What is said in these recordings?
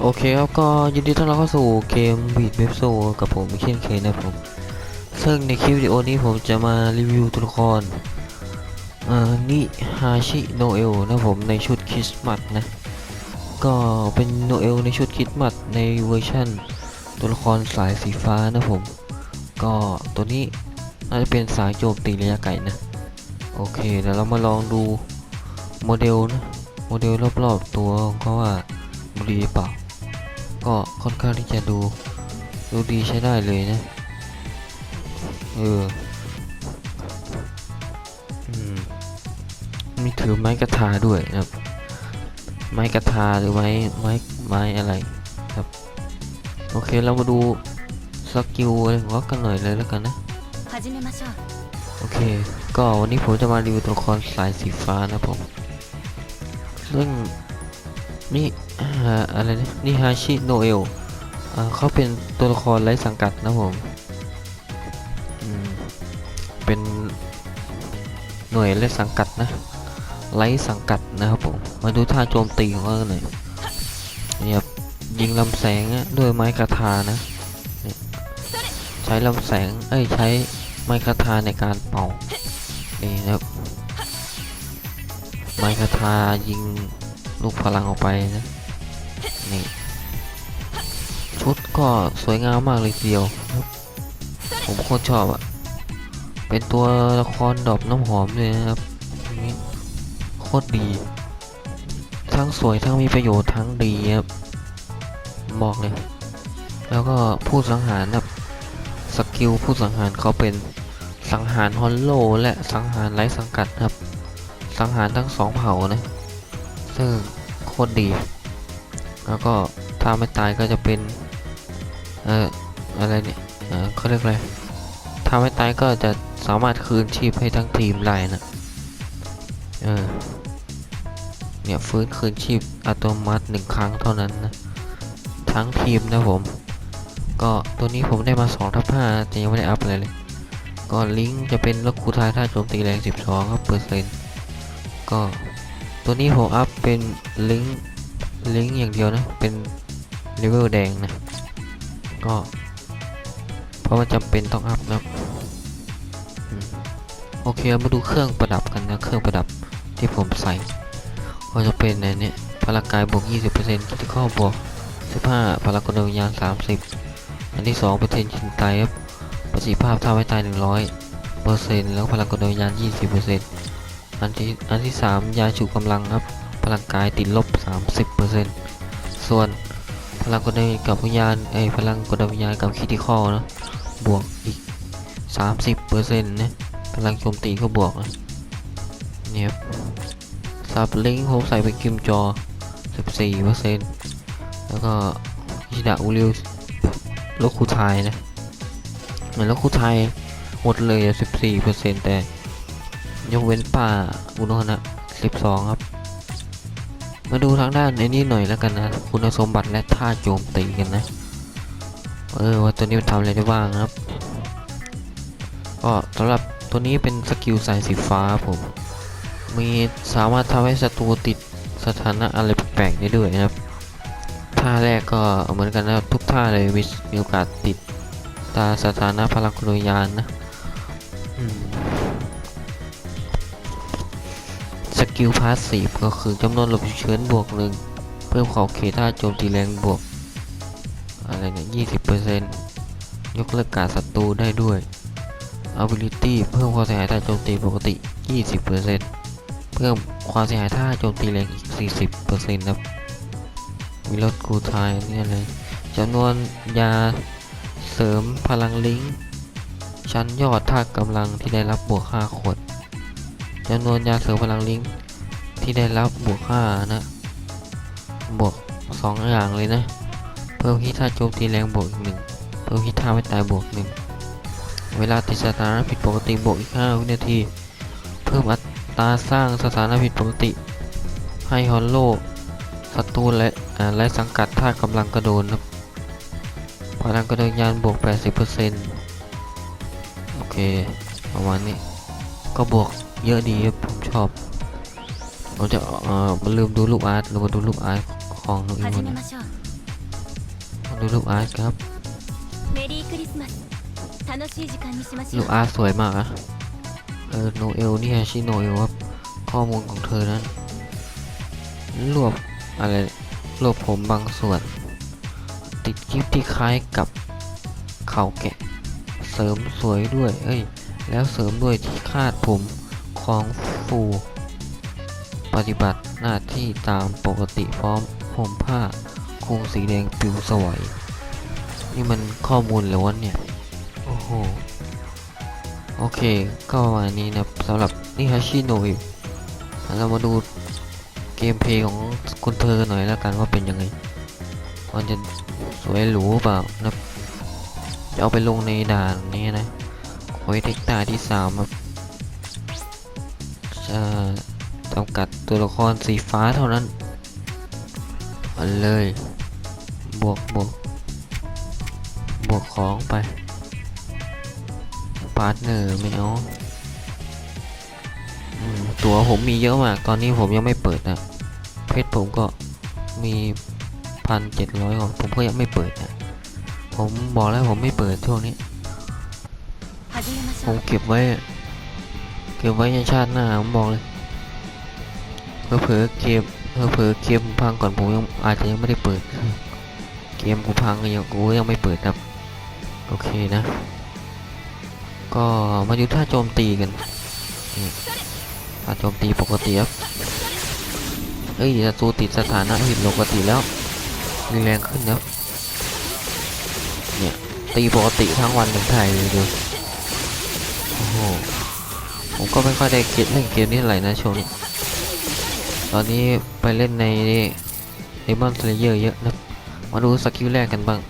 โอเคครับก็ยินดีต้อนรับเข้าสู่เกมบีดเว็บโซกับผมเช่นเคยนะผม ซึ่งในคลิปวิดีโอนี้ผมจะมารีวิวตัวละครนิฮาชิโนเอลนะผมในชุดคริสต์มาสนะ ก็เป็นโนเอลในชุดคริสต์มาสในเวอร์ชั่น ตัวละครสายสีฟ้านะผม ก็ตัวนี้น่าจะเป็นสายโจมตีระยะไกลนะ โอเคเดี๋ยวเรามาลองดูโมเดลนะ โมเดลรอบๆตัวของเขาว่าดูดีเปล่า ก็ค่อนข้างที่จะดูดูดีใช้ได้เลยนะ เออมีถือไม้กระทาด้วยนะครับ ไม้กระทาหรือไม้ไม้ไม้อะไรครับ โอเคเรามาดูสกิลอะไรของกันหน่อยเลยแล้วกันนะ โอเค ก็วันนี้ผมจะมารีวิวตัวละครสายสีฟ้านะผม ซึ่ง นี่อะไรนะนี่ฮาชิโนเอลเขาเป็นตัวละครไร้สังกัดนะผม เป็นหน่วยไร้สังกัดนะ ไร้สังกัดนะครับผม มาดูท่าโจมตีของเขาหน่อยนี่ครับยิงลำแสงด้วยไม้กระทานะ ใช้ลำแสง เอ้ยใช้ไม้กระทาในการเป่า นี่นะครับ ไม้กระทายิง ลูกพลังออกไปนะนี่ ชุดก็สวยงามมากเลยทีเดียว ผมโคตรชอบอะเป็นตัวละครดอกน้ำหอมเลยนะครับนี่โคตรดี ทั้งสวยทั้งมีประโยชน์ทั้งดีครับบอกเลย แล้วก็ผู้สังหารแบบสกิลผู้สังหารเขาเป็นสังหารฮอลโลและสังหารไร้สังกัดครับ สังหารทั้งสองเผ่านะ ซึ่งโคตรดี แล้วก็ถ้าไม่ตายก็จะเป็น เอ่อ อะไรเนี่ย เอ่อเขาเรียกอะไรถ้าไม่ตายก็จะสามารถคืนชีพให้ทั้งทีมได้นะ เออ เนี่ยฟื้นคืนชีพอัตโนมัติหนึ่งครั้งเท่านั้นนะ ทั้งทีมนะผม ก็ตัวนี้ผมได้มา2ทับ5แต่ยังไม่ได้อัพอะไรเลย ก็ลิงก์จะเป็นลดคูทายถ้าโจมตีแรง 12ครับเปอร์เซ็นต์ก็ ตัวนี้ผมอัพเป็นลิงก์ลิงก์อย่างเดียวนะ เป็นเลเวลแดงนะ ก็ เพราะมันจำเป็นต้องอัพนะโอเคมาดูเครื่องประดับกันนะ เครื่องประดับที่ผมใส่ ก็จะเป็นในนี้พลังกายบวก 20%คิติคอบวก 15 พลังกลวิญญาณ 30 อันที่ 2 เป็นเทนต์ชินไตครับประสิทธิภาพท่าไว้ตาย 100เปอร์เซ็นต์แล้วพลังกลวิญญาณ 20เป อันที่อันที่ 3 ยาฉุกกำลังครับ พลังกายติดลบ 30เปอร์เซ็นต์ส่วนพลังกลกับวิญญาณเอ้ยพลังกลวิญญาณกับคิติคอนะบวกอีก 30เปอร์เซ็นต์นะพลังโจมตีก็บวกนะเนี่ยครับซับลิงก์ผมใส่ไปกิมจอ 14เปอร์เซ็นต์แล้วก็ฮิดะอุริวโลคูไทยนะเหมือนล้วคู่ไทยหมดเลยสิบสี่เปอร์เซ็นต์แต่ ยกเว้นป่าอุณหนะสิบสองครับ มาดูทางด้านไอ้นี่หน่อยแล้วกันนะ คุณสมบัติและท่าโจมตีกันนะ เออว่าตัวนี้มันทำอะไรได้บ้างครับ ก็สำหรับตัวนี้เป็นสกิลสายสีฟ้าผม มีสามารถทำให้ศัตรูติดสถานะอะไรแปลกๆได้ด้วยนะครับ ท่าแรกก็เหมือนกันนะทุกท่าเลยมีโอกาสติดตาสถานะพลังกลยานนะ กิลพาสซีฟก็คือจำนวนหลบฉุกเฉินบวกหนึ่งเพิ่มขอบเขตถ้าโจมตีแรงบวก อะไรเนี่ยยี่สิบเปอร์เซ็นต์ยกเลิกการศัตรูได้ด้วย ability เพิ่มความเสียหายถ้าโจมตีปกติ 20%เพิ่มความเสียหายถ้าโจมตีแรงอีก 40%ครับมีลดคูทายนี่อะไรจำนวนยาเสริมพลังลิงชั้นยอดท่ากำลังที่ได้รับบวก 5 ขวดจำนวนยาเสริมพลังลิงก์ ที่ได้รับบวก5นะ บวก 2 อย่างเลยนะ เพิ่มฮิตท่าโจมตีแรงบวกอีกหนึ่งเพิ่มฮิตท่าไม่ตายบวกหนึ่งเวลาติดสถานะผิดปกติบวกอีก5วินาที เพิ่มอัตราสร้างสถานะผิดปกติ ให้ฮอลโลศัตรูและและสังกัดท่ากำลังกระโดนครับพลังกระโดดยานบวก 80%โอเคประมาณนี้ก็บวกเยอะดีครับผมชอบ เราจะเอ่อมลืมดูรูปอาร์ตเรามดูรูปอาร์ตของน้องอิงกันดูรูปอาร์ตครับรูปอาร์ตสวยมากอะเออโนเอลนี่ฮชิโนเอลครัข้อมูลของเธอนั้นรวบอะไรรวบผมบางส่วน ติดกิฟที่คล้ายกับเขาแกะ เสริมสวยด้วย เอ้ย แล้วเสริมด้วยที่คาดผมของฟู ปฏิบัติหน้าที่ตามปกติพร้อมห่มผ้าคลุมสีแดงปิวสวย นี่มันข้อมูลหรือวะเนี่ย โอ้โห โอเค ก็ประมาณนี้นะสำหรับนิฮาชิโนะอิเรามาดูเกมเพลย์ของคุณเธอหน่อยแล้วกันว่าเป็นยังไง มันจะสวยหรูเปล่านะครับจะเอาไปลงในด่านนี้นะโอยเทคตาที่สามครับจะ จำกัดตัวละครสีฟ้าเท่านั้นมัเลย บวกบวกบวกของไปพาร์ทเนอร์ไม่เอาตัวผมมีเยอะมาก ตอนนี้ผมยังไม่เปิดนะ เพชรผมก็มีพันเจ็ดร้อยของผมก็ยังไม่เปิดนะ ผมบอกแล้วผมไม่เปิดช่วงนี้ ผมเก็บไว้ เก็บไว้ในชาติหน้าผมบอกเลย เผลอเกมเผลอเกมพังก่อนผมยังอาจจะยังไม่ได้เปิด เกมกูพังยังกูยังไม่เปิดครับ โอเคนะ ก็มาดูท่าโจมตีกันท่าโจมตีปกติครับเอ้ยศัตรูติดสถานะผิดปกติแล้วมีแรงขึ้นครับเนี่ยตีปกติทั้งวันทั้งไทยเลยดูโอ้โหผมก็ไม่ค่อยได้เก็ตเล่นเกมนี้เท่าไรนะช่วงนี้ ตอนนี้ไปเล่นในเดมอนสเลเยอร์เยอะนะ มาดูสกิลแรกกันบ้าง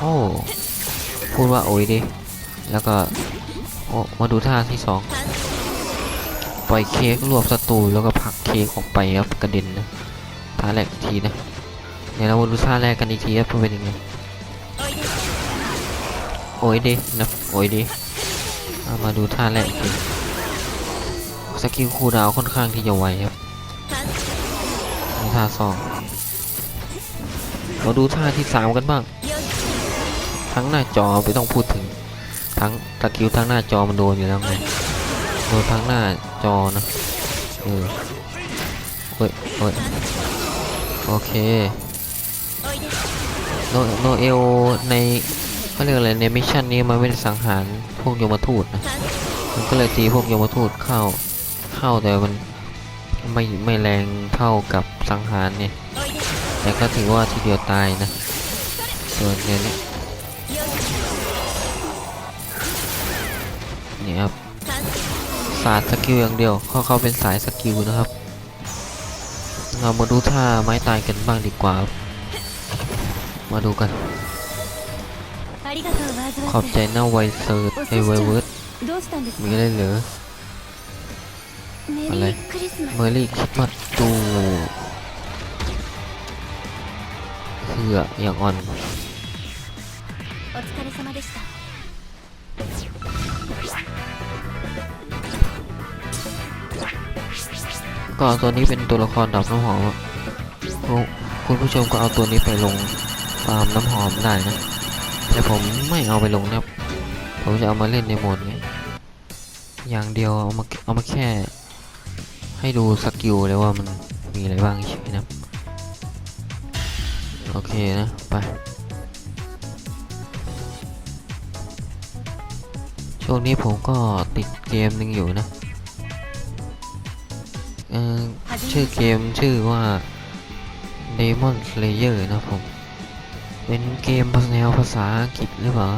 โอ้พูดว่าโอ้ยดิ แล้วก็โอ้มาดูท่าที่สองปล่อยเค้กรวบศัตรูแล้วก็ผลักเค้กออกไปครับกระเด็นนะท่าแรกทีนะเดี๋ยวเรามาดูท่าแรกกันอีกทีครับว่าเป็นยังไงโอ้ยดินะโอ้ยดิมาดูท่าแรกอีกที กิลคูดาวค่อนข้างที่จะไวครับนี่ท่าสองมาดูท่าที่สามกันบ้าง ทั้งหน้าจอไม่ต้องพูดถึง ทั้งสกิลทั้งหน้าจอมันโดนอยู่แล้วไงโดนทั้งหน้าจอนะเออเฮ้ยเฮ้ยโอเคโนโนเอลในเขาเรียกอะไรในมิชชั่นนี้มันไม่ได้สังหารพวกโยมทูตนะมันก็เลยตีพวกโยมทูตเข้า เข้าแต่มันไม่ไม่แรงเท่ากับสังหารเนี่ย แต่ก็ถือว่าทีเดียวตายนะ ส่วนเนี้ยนี่ครับศาสกิลอย่างเดียวเขาเขาเป็นสายสกิลนะครับ เรามาดูท่าไม้ตายกันบ้างดีกว่า มาดูกัน ขอบใจหน้าไวเซอร์ไอไวเวิร์ดมีอะไรเหลือ อะไรเมอรี่คริสต์มาสตูเผื่ออย่างอ่อนก็ตัวนี้เป็นตัวละครดับน้ำหอมค,คุณผู้ชมก็เอาตัวนี้ไปลงฟาร์มน้ำหอมได้นะ แต่ผมไม่เอาไปลงนะผมจะเอามาเล่นในโหมดนี้อย่างเดียวเอามาเอามาแค่ ให้ดูสกิลเลยว่ามันมีอะไรบ้างเฉยๆนะครับโอเคนะ ไป ช่วงนี้ผมก็ติดเกมหนึ่งอยู่นะเออชื่อเกมชื่อว่า Demon Slayer นะผม เป็นเกมแนวภาษาอังกฤษหรือเปล่า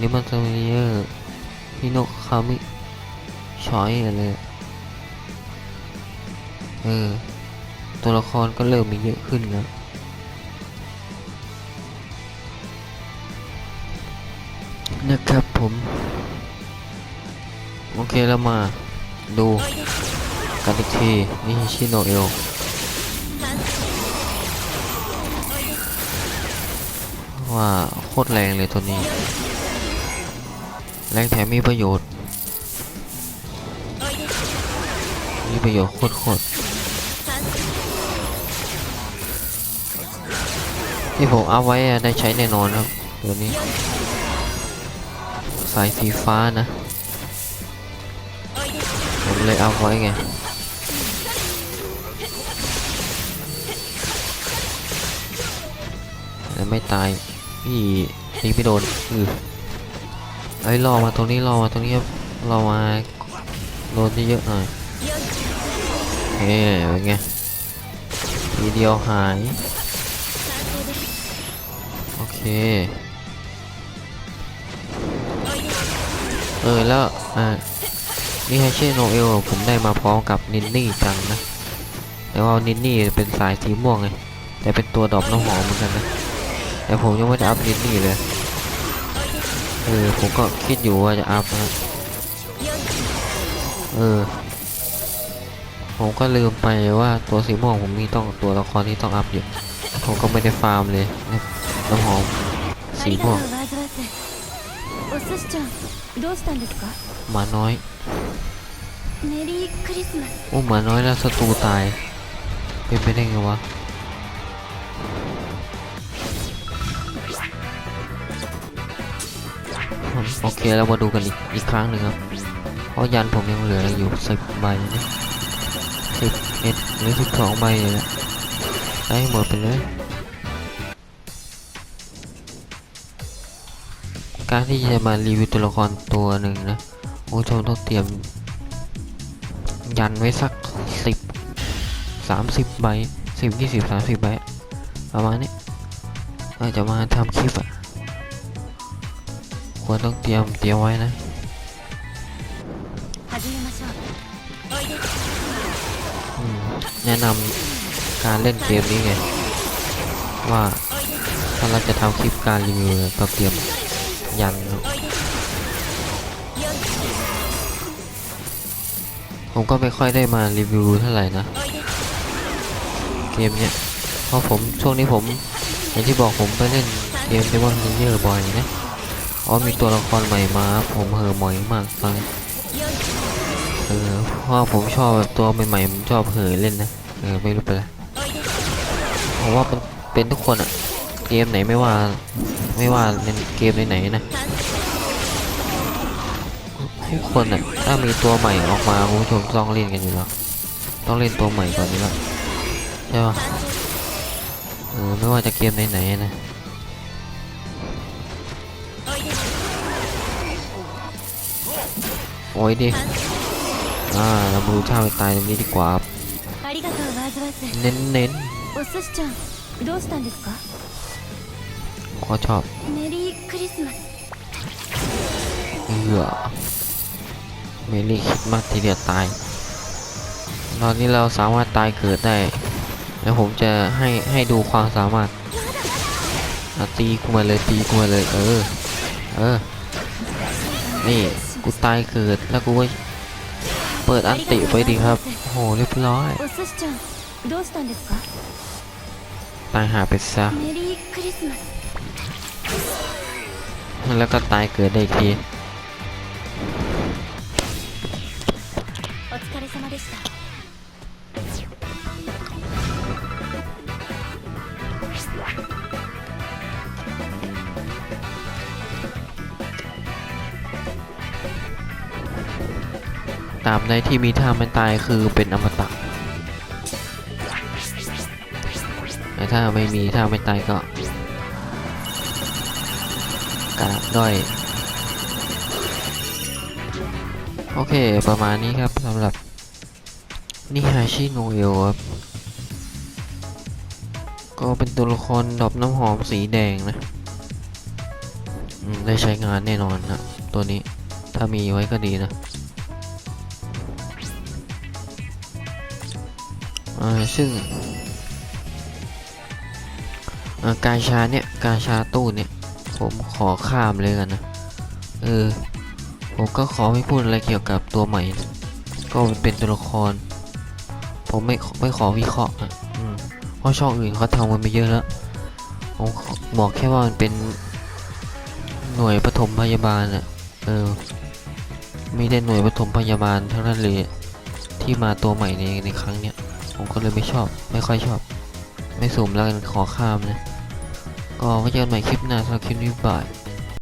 Demon Slayer ฮิโนคามิชอยอะไร เออ ตัวละครก็เริ่มมีเยอะขึ้นแล้วนะครับผม โอเคแล้วมาดูกันอีกที นี่ชิโนเอลว่าโคตรแรงเลยตัวนี้ แรงแถมมีประโยชน์ มีประโยชน์โคตรโคตร ที่ผมเอาไว้ได้ใช้แน่นอนครับตัวนี้ สายสีฟ้านะ ผมเลยเอาไว้ไงแต่ไม่ตายพี่ยิงไม่โดนอือไอ้รอมาตรงนี้รอมาตรงนี้ครับรอมาโดนเยอะหน่อยเฮ้เป็นไงทีเดียวหาย เคเออแล้ว อ่า นี่ไฮเช่โนเอลผมได้มาพร้อมกับนินนี่จังนะ แต่ว่านินนี่เป็นสายสีม่วงไง แต่เป็นตัวดอกน้ำหอมเหมือนกันนะ แต่ผมยังไม่ได้อัพนินนี่เลย เออ ผมก็คิดอยู่ว่าจะอัพนะ เออ ผมก็ลืมไปว่าตัวสีม่วงผมมีต้องตัวละครที่ต้องอัพอยู่ ผมก็ไม่ได้ฟาร์มเลย น้ำหอมสีม่วงหมาน้อย โอ้หมาน้อยแล้วศัตรูตาย เป็นไปได้ไงวะโอเคเรามาดูกันอีกอีกครั้งหนึ่งครับ เพราะยันผมยังเหลืออยู่สิบใบนะสิบเอ็ดหรือสิบสองใบเลยนะได้หมดไปเลย การที่จะมารีวิวตัวละครตัวหนึ่งนะโอ้ชมต้องเตรียม ยันไว้สักสิบสามสิบใบสิบยี่สิบสามสิบใบประมาณนี้อาจจะมาทำคลิปอะควรต้องเตรียมเตรียมไว้นะแนะนำการเล่นเกมนี้ไง ว่าถ้าเราจะทำคลิปการรีวิวต้องเตรียม ยันผมก็ไม่ค่อยได้มารีวิวเท่าไหร่นะ เกมเนี้ยเพราะผมช่วงนี้ผมอย่างที่บอกผมไปเล่นเกมเดมอนเลเยอร์บ่อยนะอ๋อมีตัวละครใหม่มา ผมเห่อหมอยมากตอนนี้เออเพราะผมชอบแบบตัวใหม่ๆผมชอบเห่อเล่นนะเออไม่รู้เป็นไรผมว่าเป็นเป็นทุกคนอะ เกมไหนไม่ว่า ไม่ว่าเกมไหนๆนะทุกคนอะถ้ามีตัวใหม่ออกมาคุณผู้ชมต้องเล่นกันอยู่แล้วต้องเล่นตัวใหม่ก่อนนี้และใช่ปะเออไม่ว่าจะเกมไหนๆนะโอ้ยดิอ่าเราดูท่าไปตายตรงนี้ดีกว่าเน้นเน้น ก็ชอบเหยื่อเมลี่คิดมากทีเดียวตาย ตอนนี้เราสามารถตายเกิดได้ แล้วผมจะให้ให้ดูความสามารถตีกูมาเลยตีกูมาเลย เออ เออ นี่กูตายเกิดแล้วกูก็เปิดอันติไปดีครับโหเรียบร้อยตายหาไปซะ แล้วก็ตายเกิดได้ทีตามในที่มีท่ามันตายคือเป็นอมตะแต่ถ้าไม่มีท่าไม่ตายก็ ด้อย โอเค ประมาณนี้ครับสำหรับนิฮาชิโนเอลครับ ก็เป็นตัวละครดอกน้ำหอมสีแดงนะได้ใช้งานแน่นอนนะตัวนี้ถ้ามีไว้ก็ดีนะซึ่งอ่ากาชาเนี่ย กาชาตู้เนี่ย ผมขอข้ามเลยกันนะ เออ ผมก็ขอไม่พูดอะไรเกี่ยวกับตัวใหม่ ก็เป็นตัวละคร ผมไม่ไม่ขอวิเคราะห์อะเพราะช่องอื่นเขาทำกันไปเยอะแล้ว ผมบอกแค่ว่ามันเป็นหน่วยปฐมพยาบาลอะ เออ มีแต่หน่วยปฐมพยาบาลเท่านั้นเลยที่มาตัวใหม่ในในครั้งเนี้ย ผมก็เลยไม่ชอบ ไม่ค่อยชอบ ไม่สุ่มแล้วกันขอข้ามนะ ก็ไว้เจอกันใหม่คลิปหน้าสำหรับคลิปนี้บาย